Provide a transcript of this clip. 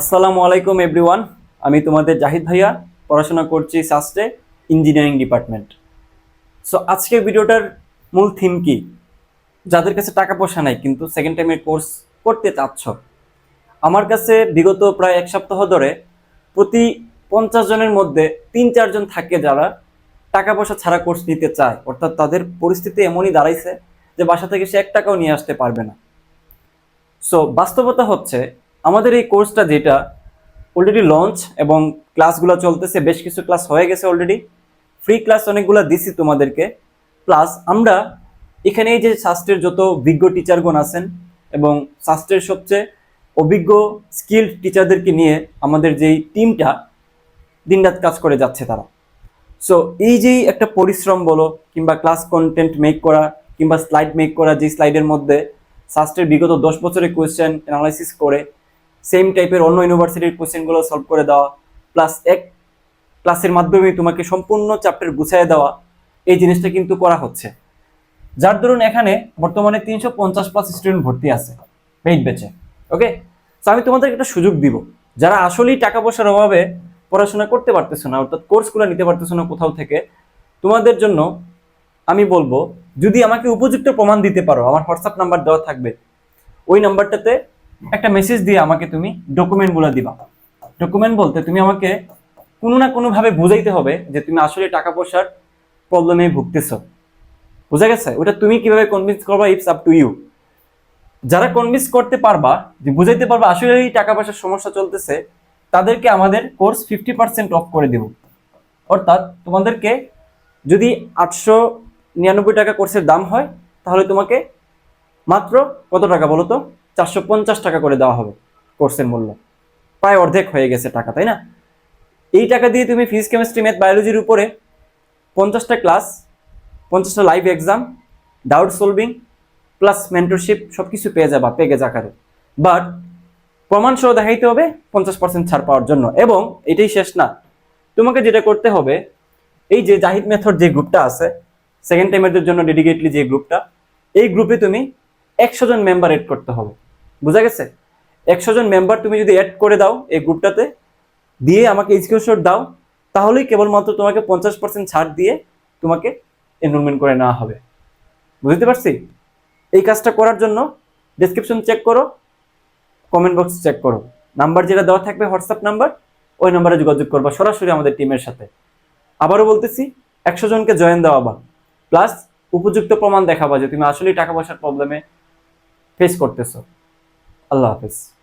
আসসালামু আলাইকুম এভরিওয়ান। আমি তোমাদের জাহিদ ভাইয়া, পড়াশোনা করছি সাস্টে ইঞ্জিনিয়ারিং ডিপার্টমেন্ট। সো আজকের ভিডিওটার মূল থিম কি? যাদের কাছে টাকা পয়সা নাই, কিন্তু সেকেন্ড টাইমের কোর্স করতে চাচ্ছ, আমার কাছে বিগত প্রায় এক সপ্তাহ ধরে প্রতি পঞ্চাশ জনের মধ্যে তিন চারজন থাকে যারা টাকা পয়সা ছাড়া কোর্স নিতে চায়। অর্থাৎ তাদের পরিস্থিতি এমনই দাঁড়াইছে যে বাসা থেকে সে এক টাকাও নিয়ে আসতে পারবে না। সো বাস্তবতা হচ্ছে আমাদের এই কোর্সটা যেটা অলরেডি লঞ্চ এবং ক্লাসগুলো চলতেছে, বেশ কিছু ক্লাস হয়ে গেছে অলরেডি ফ্রি ক্লাস অনেকগুলো দিছি তোমাদেরকে। প্লাস আমরা এখানে এই যে শাস্ত্রের যত বিজ্ঞ টিচারগণ আছেন এবং শাস্ত্রের সবচেয়ে অভিজ্ঞ স্কিল্ড টিচারদেরকে নিয়ে আমাদের যেই টিমটা দিনরাত কাজ করে যাচ্ছে তারা। সো এই যেই একটা পরিশ্রম বলো, কিংবা ক্লাস কন্টেন্ট মেক করা, কিংবা স্লাইড মেক করা যে স্লাইডের মধ্যে শাস্ত্রের বিগত দশ বছরের কোয়েশ্চেন অ্যানালাইসিস করে সেম টাইপের অন্য ইউনিভার্সিটির কোয়েশ্চেনগুলো সলভ করে দেওয়া প্লাস এক ক্লাসের মাধ্যমে তোমাকে সম্পূর্ণ চ্যাপ্টার গুছিয়ে দেওয়া, এই জিনিসটা কিন্তু করা হচ্ছে। যার দরুন এখানে বর্তমানে তিনশো পঞ্চাশ প্লাস স্টুডেন্ট ভর্তি আছে পেইড বেচে ওকে তো আমি তোমাদের একটা সুযোগ দিব, যারা আসলেই টাকা পয়সার অভাবে পড়াশোনা করতে পারতেছো না, অর্থাৎ কোর্সগুলো নিতে পারতেছো না কোথাও থেকে, তোমাদের জন্য আমি বলব, যদি আমাকে উপযুক্ত প্রমাণ দিতে পারো, আমার হোয়াটসঅ্যাপ নাম্বার দেওয়া থাকবে, ওই নাম্বারটাতে একটা মেসেজ দিয়ে আমাকে তুমি ডকুমেন্টগুলো দিবা। ডকুমেন্ট বলতে তুমি আমাকে কোনো না কোনোভাবে বুঝাইতে হবে যে তুমি আসলে টাকা পয়সার প্রবলেমে ভুগতেছো। বুঝা গেছে? ওটা তুমি কীভাবে কনভিন্স করবা ইটস আপ টু ইউ যারা কনভিন্স করতে পারবা, যে বুঝাইতে পারবা আসলেই টাকা পয়সার সমস্যা চলতেছে, তাদেরকে আমাদের কোর্স ফিফটি পার্সেন্ট অফ করে দেব। অর্থাৎ তোমাদেরকে যদি আটশো নিরানব্বই টাকা কোর্সের দাম হয়, তাহলে তোমাকে মাত্র কত টাকা বলো তো? চারশো পঞ্চাশ টাকা করে দেওয়া হবে কোর্সের মূল্য। প্রায় অর্ধেক হয়ে গেছে টাকা, তাই না? এই টাকা দিয়ে তুমি ফিজিক্স, কেমিস্ট্রি, ম্যাথ, বায়োলজির উপরে পঞ্চাশটা ক্লাস, পঞ্চাশটা live exam doubt solving plus mentorship সব কিছু পেয়ে যাবা প্যাকেজ আকারে। বাট প্রমাণ সহ দেখাইতে হবে পঞ্চাশ পার্সেন্ট ছাড় পাওয়ার জন্য। এবং এটাই শেষ না, তোমাকে যেটা করতে হবে, এই যে জাহিদ মেথড যে গ্রুপটা আছে সেকেন্ড টাইমের জন্য ডেডিকেটলি যে গ্রুপটা এই গ্রুপে তুমি একশো জন মেম্বার এড করতে হবে। বুঝা গেছে? একশো জন মেম্বার তুমি যদি অ্যাড করে দাও এই গ্রুপটাতে দিয়ে আমাকে স্ক্রিনশট দাও, তাহলেই কেবলমাত্র তোমাকে পঞ্চাশ পার্সেন্ট ছাড় দিয়ে তোমাকে এনরোলমেন্ট করে নেওয়া হবে। বুঝতে পারছি? এই কাজটা করার জন্য ডেসক্রিপশন চেক করো কমেন্ট বক্স চেক করো। নাম্বার যেটা দেওয়া থাকবে হোয়াটসঅ্যাপ নাম্বার ওই নাম্বারে যোগাযোগ করবা সরাসরি আমাদের টিমের সাথে। আবারও বলতেছি, একশো জনকে জয়েন দেওয়া বা প্লাস উপযুক্ত প্রমাণ দেখাবা যে তুমি আসলেই টাকা পয়সার প্রবলেমে ফেস করতেছো। আল্লাহ হাফেজ।